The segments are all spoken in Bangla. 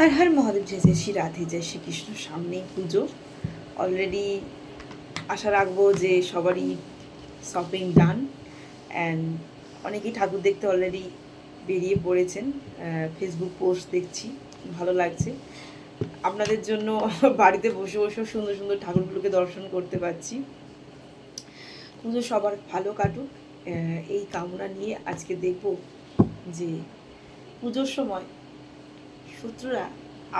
হর হর মহাদেব, জয় জয় শ্রী রাধে, জয় শ্রীকৃষ্ণ সামনেই পুজো। অলরেডি আশা রাখব যে সবারই শপিং ডান অ্যান্ড অনেকেই ঠাকুর দেখতে অলরেডি বেরিয়ে পড়েছেন। ফেসবুক পোস্ট দেখছি, ভালো লাগছে। আপনাদের জন্য বাড়িতে বসে বসেও সুন্দর সুন্দর ঠাকুরগুলোকে দর্শন করতে পারছি। পুজো সবার ভালো কাটুক। এই কামনা নিয়ে আজকে দেখব যে পুজোর সময় শত্রুরা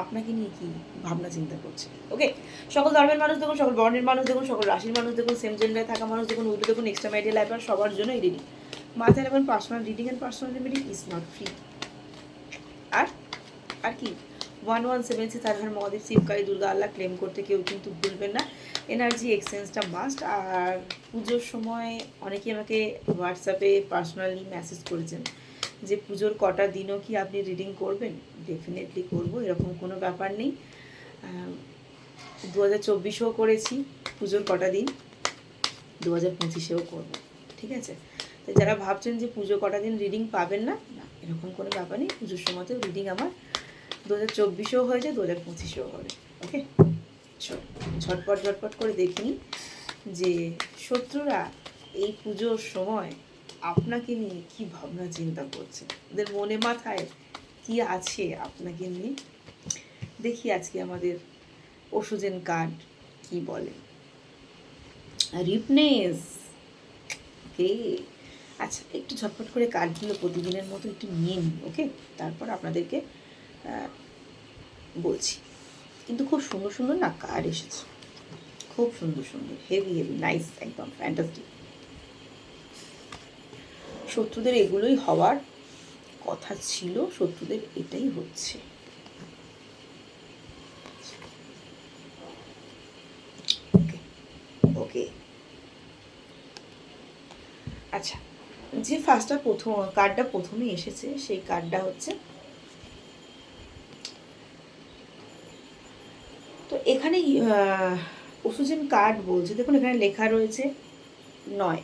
আপনাকে নিয়ে কি ভাবনা চিন্তা করছে? ওকে সকল ধর্মের মানুষ দেখুন, সকল বর্ণের মানুষ দেখুন, সকল রাশির মানুষ দেখুন সেম জেন্ডারে থাকা মানুষ দেখুন, উল্টো দেখুন এক্সট্রা ম্যারিটাল লাইফ আর সবার জন্য এই রিডিং মাথায় নেবেন personal reading and personal reading is not free আর আর কি? One one seven six Har Mahadev, Shivkali, Durga, Allah claim করতে কেউ কিন্তু ভুলবেন না। এনার্জি এক্সচেঞ্জটা মাস্ট আর পুজোর সময় অনেকেই আমাকে হোয়াটসঅ্যাপে পার্সোনালি মেসেজ করেছেন। যে পুজোর কটা দিনও কি আপনি রিডিং করবেন? ডেফিনেটলি করব, এরকম কোনো ব্যাপার নেই। দু হাজার চব্বিশেও করেছি পুজোর কটা দিন দু হাজার পঁচিশেও করব, ঠিক আছে? তো যারা ভাবছেন যে পুজো কটা দিন রিডিং পাবেন না না, এরকম কোনো ব্যাপার নেই, পুজোর সময়তেও রিডিং আমার দু হাজার চব্বিশেও হয়ে যায় দু হাজার পঁচিশেও হবে, ওকে? ঝটপট ঝটপট করে দেখিনি যে শত্রুরা এই পুজোর সময় আপনাকে নিয়ে কি ভাবনা, চিন্তা করছে? ওদের মনে মাথায় কি আছে আপনাকে নিয়ে? দেখি আজকে আমাদের ওষুজেন কার্ড কি বলে। রিপনেস। ওকে। আচ্ছা একটু ঝটপট করে কার্ডগুলো প্রতিদিনের মতো একটু নিয়ে নিই, ওকে? তারপর আপনাদেরকে বলছি। কিন্তু খুব সুন্দর সুন্দর না কার্ড এসেছে। খুব সুন্দর সুন্দর হেভি হেভি নাইস একদম ফ্যান্টাস্টিক শত্রুদের এগুলোই হওয়ার কথা ছিল, শত্রুদের এটাই হচ্ছে। ওকে আচ্ছা যে ফার্স্টটা প্রথম, কার্ডটা প্রথমে এসেছে, সেই কার্ডটা হচ্ছে তো এখানে অক্সিজেন কার্ড বলছে। দেখুন, এখানে লেখা রয়েছে নয়।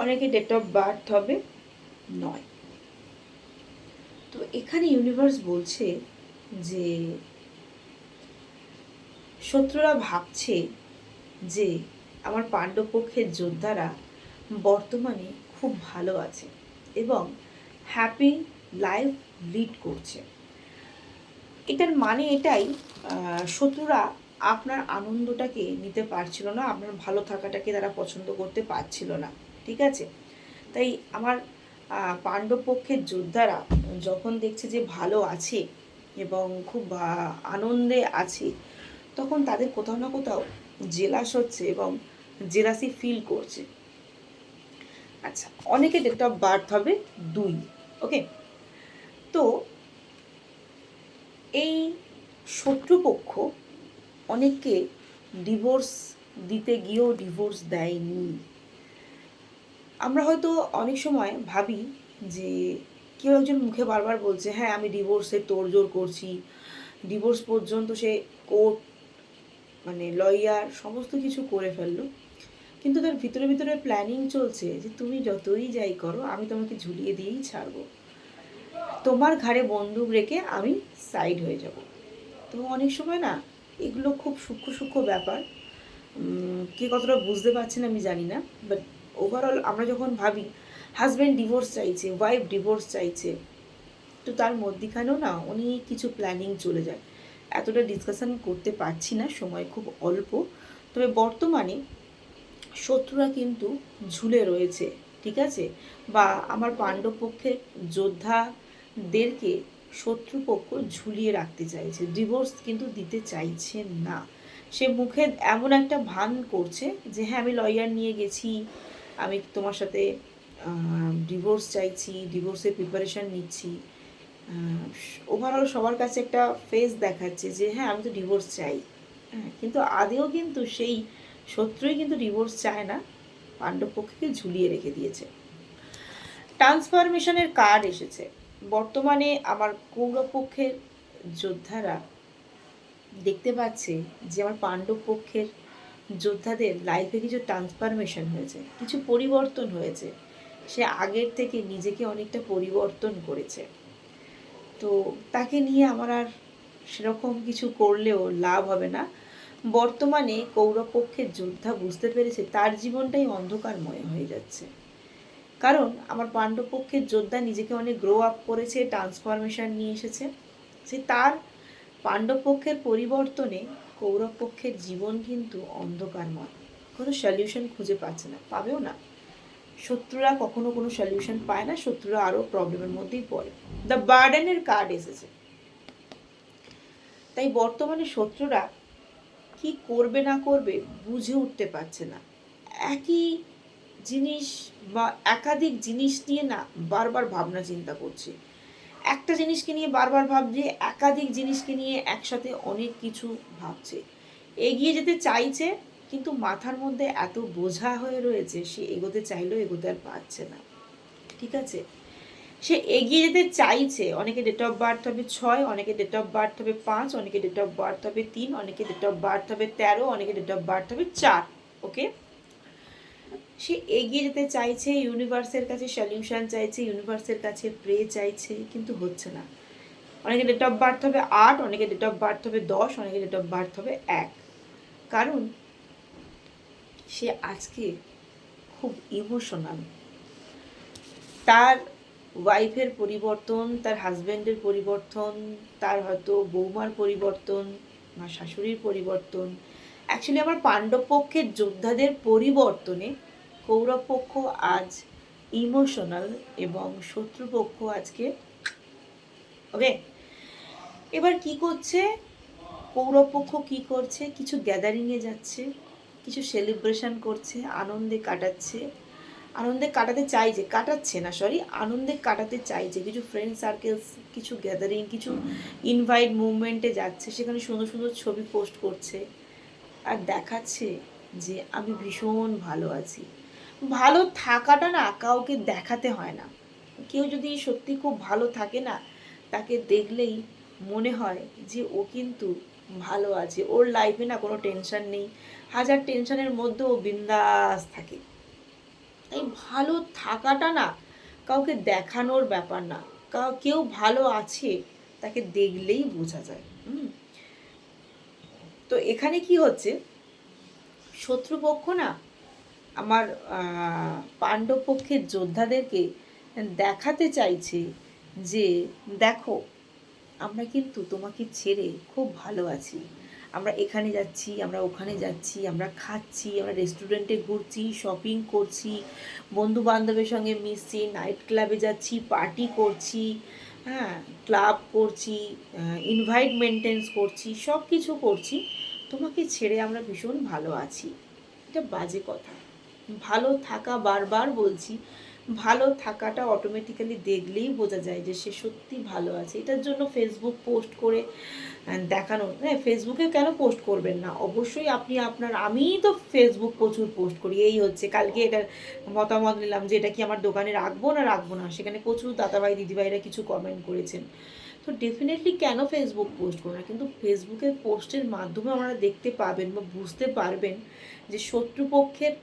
অনেকে ডেট অফ বার্থ হবে নয়। তো এখানে ইউনিভার্স বলছে যে শত্রুরা ভাবছে যে আমার পাণ্ডবপক্ষের যোদ্ধারা বর্তমানে খুব ভালো আছে এবং হ্যাপি লাইফ লিড করছে। এটার মানে এটাই শত্রুরা আপনার আনন্দটাকে নিতে পারছিল না, আপনার ভালো থাকাটাকে তারা পছন্দ করতে পারছিল না। ঠিক আছে? তাই আমার পাণ্ডব পক্ষের যোদ্ধারা যখন দেখছে যে ভালো আছে এবং খুব আনন্দে আছে, তখন তাদের কোথাও না কোথাও জেলাস হচ্ছে এবং জেলাসি ফিল করছে। আচ্ছা অনেকে ডেট অফ বার্থ হবে দুই ওকে তো এই শত্রুপক্ষ অনেককে ডিভোর্স দিতে গিয়েও ডিভোর্স দেয়নি। আমরা হয়তো অনেক সময় ভাবি যে কেউ একজন মুখে বারবার বলছে হ্যাঁ আমি ডিভোর্সে তোড়জোড় করছি। ডিভোর্স পর্যন্ত সে কোর্ট মানে লয়ার সমস্ত কিছু করে ফেলল। কিন্তু তার ভিতরে ভিতরে প্ল্যানিং চলছে যে তুমি যতই যাই করো, আমি তোমাকে ঝুলিয়ে দিয়েই ছাড়বো। তোমার ঘাড়ে বন্দুক রেখে আমি সাইড হয়ে যাব। তো অনেক সময় না, এগুলো খুব সূক্ষ্ম সূক্ষ্ম ব্যাপার। কে কতটা বুঝতে পারছেন আমি জানি না বাট ওভারঅল আমরা যখন ভাবি হাজব্যান্ড ডিভোর্স চাইছে ওয়াইফ ডিভোর্স চাইছে, তো তার মধ্যিখানেও না অনেক কিছু প্ল্যানিং চলে যায়। এতটা ডিসকাশন করতে পারছি না, সময় খুব অল্প। তবে বর্তমানে শত্রুরা কিন্তু ঝুলে রয়েছে, ঠিক আছে? বা আমার পাণ্ডবপক্ষের যোদ্ধাদেরকে শত্রুপক্ষ ঝুলিয়ে রাখতে চাইছে ডিভোর্স কিন্তু দিতে চাইছে না। সে মুখে এমন একটা ভান করছে যে হ্যাঁ আমি লয়ার নিয়ে গেছি আমি তোমার সাথে ডিভোর্স চাইছি ডিভোর্সের প্রিপারেশন নিচ্ছি। ওভারঅল সবার কাছে একটা ফেস দেখাচ্ছে যে হ্যাঁ আমি তো ডিভোর্স চাই। হ্যাঁ কিন্তু আদেও কিন্তু সেই শত্রুই কিন্তু ডিভোর্স চায় না পাণ্ডবপক্ষকে ঝুলিয়ে রেখে দিয়েছে। ট্রান্সফরমেশনের কার্ড এসেছে। বর্তমানে আমার কৌরবপক্ষের যোদ্ধারা দেখতে পাচ্ছে যে, আমার পাণ্ডব পক্ষের যোদ্ধাদের লাইফে কিছু ট্রান্সফরমেশন হয়েছে, কিছু পরিবর্তন হয়েছে। সে আগের থেকে নিজেকে অনেকটা পরিবর্তন করেছে। তো তাকে নিয়ে আমার আর সেরকম কিছু করলেও লাভ হবে না। বর্তমানে কৌরব পক্ষের যোদ্ধা বুঝতে পেরেছে তার জীবনটাই অন্ধকারময় হয়ে যাচ্ছে। কারণ আমার পাণ্ডবপক্ষের যোদ্ধা নিজেকে অনেক গ্রো আপ করেছে ট্রান্সফরমেশন নিয়ে এসেছে। সে তার পাণ্ডবপক্ষের পরিবর্তনে কৌরব পক্ষের জীবন কিন্তু অন্ধকারময়। কোনো সলিউশন খুঁজে পাচ্ছে না, পাবেও না। শত্রুরা কখনো কোনো সলিউশন পায় না, শত্রুরা আরও প্রবলেমের মধ্যেই পড়ে। দ্য বার্ডেনের কার্ড এসেছে। তাই বর্তমানে শত্রুরা কি করবে না করবে বুঝে উঠতে পারছে না। একই জিনিস বা একাধিক জিনিস নিয়ে না বারবার ভাবনা চিন্তা করছে। একটা জিনিসকে নিয়ে বারবার ভাবছে, একাধিক জিনিসকে নিয়ে একসাথে অনেক কিছু ভাবছে। এগিয়ে যেতে চাইছে, কিন্তু মাথার মধ্যে এত বোঝা হয়ে রয়েছে, সে এগোতে চাইলেও এগোতে আর পারছে না। ঠিক আছে? সে এগিয়ে যেতে চাইছে, অনেকে ডেট অফ বার্থ হবে ছয়, অনেকে ডেট অফ বার্থ হবে পাঁচ, অনেকে ডেট অফ বার্থ হবে তিন, অনেকে ডেট অফ বার্থ হবে তেরো, অনেকে ডেট অফ বার্থ হবে চার ওকে সে এগিয়ে যেতে চাইছে ইউনিভার্সের কাছে সলিউশন চাইছে ইউনিভার্সের কাছে প্রে চাইছে, কিন্তু হচ্ছে না। অনেকে ডেট অফ বার্থ হবে আট, অনেকে ডেট অফ বার্থ হবে দশ, অনেকে ডেট অফ বার্থ হবে এক। কারণ, সে আজকে খুব ইমোশনাল তার ওয়াইফের পরিবর্তন, তার হাজব্যান্ডের পরিবর্তন, তার হয়তো বৌমার পরিবর্তন, বা শাশুড়ির পরিবর্তন। অ্যাকচুয়ালি আমার পাণ্ডব পক্ষের যোদ্ধাদের পরিবর্তনে কৌরব পক্ষ আজ ইমোশনাল এবং শত্রুপক্ষ আজকে। ওকে? এবার কি করছে? কৌরব পক্ষ কি করছে? কিছু গ্যাদারিংয়ে যাচ্ছে, কিছু সেলিব্রেশন করছে, আনন্দে কাটাচ্ছে। আনন্দে কাটাতে চাইছে কাটাচ্ছে না সরি আনন্দে কাটাতে চাইছে কিছু ফ্রেন্ড সার্কেলস কিছু গ্যাদারিং কিছু ইনভাইট মুভমেন্টে যাচ্ছে, সেখানে সুন্দর সুন্দর ছবি পোস্ট করছে। আর দেখাচ্ছে যে, আমি ভীষণ ভালো আছি। ভালো থাকাটা না কাউকে দেখাতে হয় না। কেউ যদি সত্যি খুব ভালো থাকে না, তাকে দেখলেই মনে হয় যে ও কিন্তু ভালো আছে। ওর লাইফে না কোনো টেনশন নেই। হাজার টেনশনের মধ্যেও বিন্দাস থাকে। তাই ভালো থাকাটা না কাউকে দেখানোর ব্যাপার না। কাউ, কেউ ভালো আছে, তাকে দেখলেই বোঝা যায়। তো এখানে কি হচ্ছে? শত্রুপক্ষ না আমার পাণ্ডবপক্ষের যোদ্ধাদেরকে দেখাতে চাইছে যে, দেখো, আমরা কিন্তু তোমাকে ছেড়ে খুব ভালো আছি। আমরা এখানে যাচ্ছি, আমরা ওখানে যাচ্ছি, আমরা খাচ্ছি, আমরা রেস্টুরেন্টে ঘুরছি, শপিং করছি বন্ধু বান্ধবের সঙ্গে মিশছি, নাইট ক্লাবে যাচ্ছি, পার্টি করছি হ্যাঁ ক্লাব করছি ইনভাইট মেনটেন্স করছি সব কিছু করছি। তোমাকে ছেড়ে আমরা ভীষণ ভালো আছি। এটা বাজে কথা। ভালো থাকা বারবার বলছি, ভালো থাকাটা অটোমেটিক্যালি দেখলেই বোঝা যায় যে সে সত্যি ভালো আছে। এটার জন্য ফেসবুক পোস্ট করে দেখানো হ্যাঁ ফেসবুকে কেন পোস্ট করবেন না? অবশ্যই আপনি আপনার, আমিই তো ফেসবুক প্রচুর পোস্ট করি। এই হচ্ছে, কালকে এটার মতামত নিলাম যে এটা কি আমার দোকানে রাখব না রাখব না? সেখানে প্রচুর দাদাভাই, দিদিভাইরা কিছু কমেন্ট করেছেন। তো ডেফিনেটলি কেন ফেসবুক পোস্ট করো না? কিন্তু ফেসবুকের পোস্টের মাধ্যমে আমরা দেখতে পাবেন বা বুঝতে পারবেন যে শত্রুপক্ষের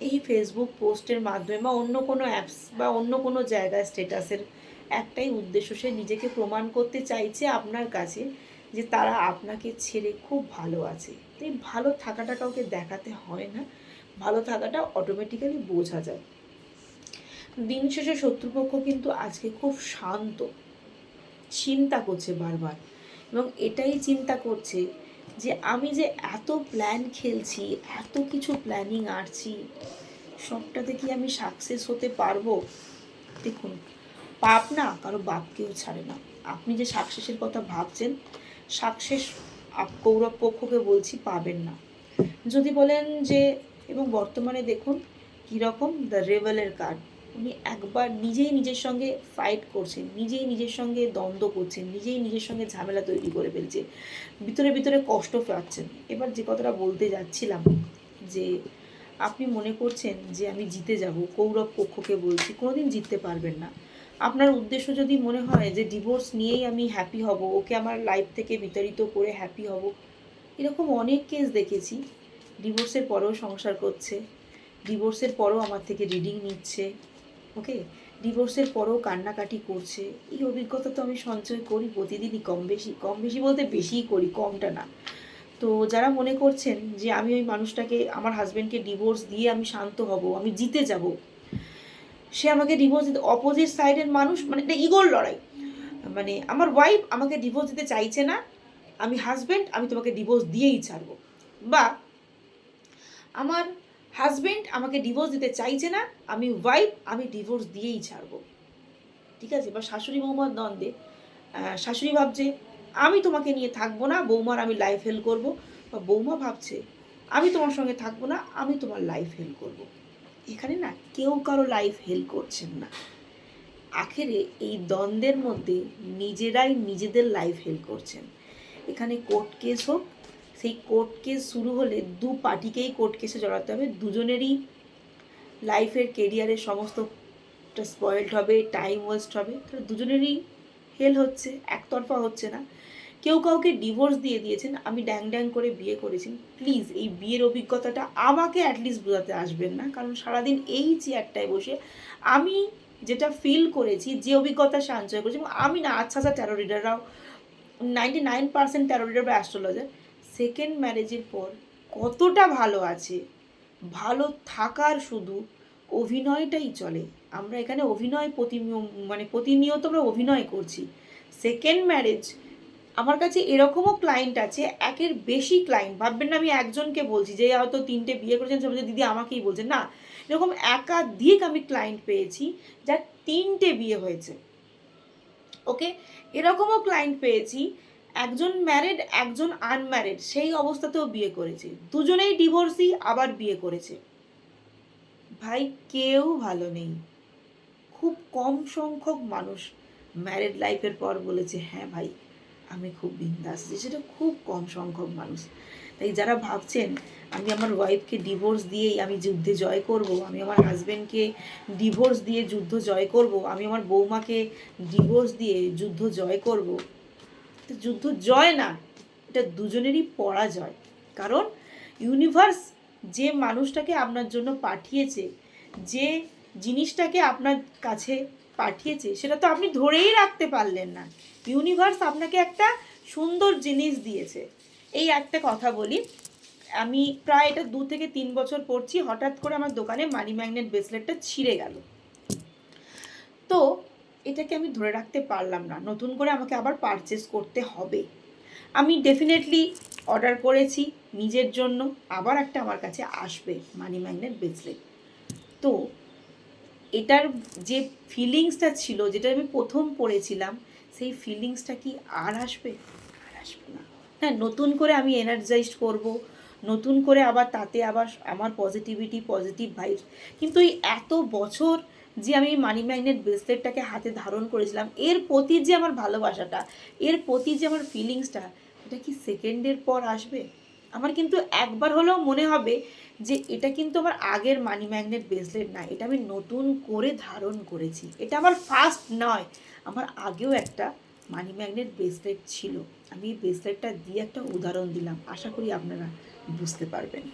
এই ফেসবুক পোস্টের মাধ্যমে বা অন্য কোনো অ্যাপস বা অন্য কোনো জায়গায় স্ট্যাটাসের একটাই উদ্দেশ্য, সে নিজেকে প্রমাণ করতে চাইছে আপনার কাছে যে তারা আপনাকে ছেড়ে খুব ভালো আছে। তো এই ভালো থাকাটা কাউকে দেখাতে হয় না। ভালো থাকাটা অটোমেটিক্যালি বোঝা যায়। দিন শেষে শত্রুপক্ষ কিন্তু আজকে খুব শান্ত। চিন্তা করছে বারবার এবং এটাই চিন্তা করছে যে আমি যে এত প্ল্যান খেলছি, এত কিছু প্ল্যানিং আরছি সবটাতে কি আমি সাকসেস হতে পারব? দেখুন, পাপ না, কারও বাপকেও ছাড়ে না। আপনি যে সাকসেসের কথা ভাবছেন সাকসেস কৌরব পক্ষকে বলছি পাবেন না। যদি বলেন যে, এবং বর্তমানে দেখুন, কীরকম? দ্য রেভেলের কার্ড উনি একবার নিজেই নিজের সঙ্গে ফাইট করছেন, নিজেই নিজের সঙ্গে দ্বন্দ্ব করছেন, নিজেই নিজের সঙ্গে ঝামেলা তৈরি করে ফেলছে ভিতরে ভিতরে কষ্ট পাচ্ছেন। এবার যে কথাটা বলতে যাচ্ছিলাম যে আপনি মনে করছেন যে আমি জিতে যাব, কৌরব পক্ষকে বলছি, কোনোদিন জিততে পারবেন না। আপনার উদ্দেশ্য যদি মনে হয় যে ডিভোর্স নিয়েই আমি হ্যাপি হব, ওকে আমার লাইফ থেকে বিতাড়িত করে হ্যাপি হব, এরকম অনেক কেস দেখেছি। ডিভোর্সের পরেও সংসার করছে ডিভোর্সের পরেও আমার থেকে রিডিং নিচ্ছে ওকে? ডিভোর্সের পরেও কান্নাকাটি করছে। এই অভিজ্ঞতা তো আমি সঞ্চয় করি প্রতিদিনই, কম বেশি কম বেশি বলতে বেশিই করি, কমটা না। তো যারা মনে করছেন যে আমি ওই মানুষটাকে, আমার হাজব্যান্ডকে ডিভোর্স দিয়ে আমি শান্ত হব, আমি জিতে যাব, সে আমাকে ডিভোর্স দিতে অপোজিট সাইডের মানুষ মানে এটা ইগোর লড়াই। মানে আমার ওয়াইফ আমাকে ডিভোর্স দিতে চাইছে না, আমি হাজব্যান্ড আমি তোমাকে ডিভোর্স দিয়েই ছাড়বো। বা আমার হাজব্যান্ড আমাকে ডিভোর্স দিতে চাইছে না, আমি ওয়াইফ আমি ডিভোর্স দিয়েই ছাড়বো। ঠিক আছে? বা শাশুড়ি বৌমার দ্বন্দ্বে শাশুড়ি ভাবছে, আমি তোমাকে নিয়ে থাকব না, বৌমার আমি লাইফ হেল করব। বা বৌমা ভাবছে, আমি তোমার সঙ্গে থাকব না, আমি তোমার লাইফ হেল করব। এখানে না কেউ কারও লাইফ হেল করছেন না। আখেরে এই দ্বন্দ্বের মধ্যে নিজেরাই নিজেদের লাইফ হেল করছেন। এখানে কোর্ট কেস হোক সেই কোর্ট কেস শুরু হলে দু পার্টিকেই কোর্ট কেসে জড়াতে হবে। দুজনেরই লাইফের কেরিয়ারের সমস্তটা স্পয়েলড হবে টাইম ওয়েস্ট হবে। তাহলে দুজনেরই হেল হচ্ছে, একতরফা হচ্ছে না। কেউ কাউকে ডিভোর্স দিয়ে দিয়েছেন, আমি ড্যাং ড্যাং করে বিয়ে করেছি। প্লিজ এই বিয়ের অভিজ্ঞতাটা আমাকে অ্যাটলিস্ট বোঝাতে আসবেন না। কারণ সারাদিন এই চেয়ারটায় বসে আমি যেটা ফিল করেছি, যে অভিজ্ঞতা সঞ্চয় করেছি আমি না আচ্ছা আচ্ছা tarot ninety nine percent tarot বা অ্যাস্ট্রোলজার সেকেন্ড ম্যারেজের পর কতটা ভালো আছে? ভালো থাকার শুধু অভিনয়টাই চলে। আমরা এখানে অভিনয় প্রতি মানে প্রতিনিয়ত আমরা অভিনয় করছি। সেকেন্ড ম্যারেজ আমার কাছে এরকমও ক্লায়েন্ট আছে, একের বেশি ক্লায়েন্ট ভাববেন না, আমি একজনকে বলছি যে, হয়তো তিনটে বিয়ে করেছেন সব দিদি, আমাকেই বলছেন না, এরকম একাধিক আমি ক্লায়েন্ট পেয়েছি, যার তিনটে বিয়ে হয়েছে। ওকে? এরকমও ক্লায়েন্ট পেয়েছি একজন ম্যারিড একজন আনম্যারিড সেই অবস্থাতেও বিয়ে করেছে। দুজনেই ডিভোর্সি আবার বিয়ে করেছে। ভাই, কেউ ভালো নেই। খুব কম সংখ্যক মানুষ ম্যারিড লাইফের পর বলেছে হ্যাঁ ভাই, আমি খুব বিন্দাস যে সেটা খুব কম সংখ্যক মানুষ। তাই যারা ভাবছেন, আমি আমার ওয়াইফকে ডিভোর্স দিয়েই আমি যুদ্ধে জয় করব, আমি আমার হাজব্যান্ডকে ডিভোর্স দিয়ে যুদ্ধ জয় করব, আমি আমার বৌমাকে ডিভোর্স দিয়ে যুদ্ধ জয় করব যুদ্ধ জয় না, এটা দুজনেরই পরাজয়। কারণ ইউনিভার্স যে মানুষটাকে আপনার জন্য পাঠিয়েছে, যে জিনিসটাকে আপনার কাছে পাঠিয়েছে, সেটা তো আপনি ধরেই রাখতে পারলেন না। ইউনিভার্স আপনাকে একটা সুন্দর জিনিস দিয়েছে। এই একটা কথা বলি, আমি প্রায় এটা দু থেকে তিন বছর পড়ছি, হঠাৎ করে আমার দোকানে মানি ম্যাগনেট ব্রেসলেটটা ছিঁড়ে গেল। তো এটাকে আমি ধরে রাখতে পারলাম না। নতুন করে আমাকে আবার পারচেস করতে হবে। আমি ডেফিনেটলি অর্ডার করেছি, নিজের জন্য আবার একটা আমার কাছে আসবে মানি ম্যাগনেট ব্রেসলেট তো এটার যে ফিলিংসটা ছিল, যেটা আমি প্রথম পড়েছিলাম, সেই ফিলিংসটা কি আর আসবে? আর আসবে না। হ্যাঁ নতুন করে আমি এনার্জাইজড করব, নতুন করে আবার তাতে আবার আমার পজিটিভিটি পজিটিভ ভাইবস কিন্তু এই এত বছর যে আমি মানি ম্যাগনেট ব্রেসলেটটাকে হাতে ধারণ করেছিলাম, এর প্রতি যে আমার ভালোবাসাটা, এর প্রতি যে আমার ফিলিংসটা এটা কি সেকেন্ডের পর আসবে? আমার কিন্তু একবার হলেও মনে হবে যে এটা কিন্তু আমার আগের মানি ম্যাগনেট ব্রেসলেট না, এটা আমি নতুন করে ধারণ করেছি। এটা আমার ফার্স্ট নয়, আমার আগেও একটা মানি ম্যাগনেট ব্রেসলেট ছিল। আমি এই ব্রেসলেটটা দিয়ে একটা উদাহরণ দিলাম, আশা করি আপনারা বুঝতে পারবেন।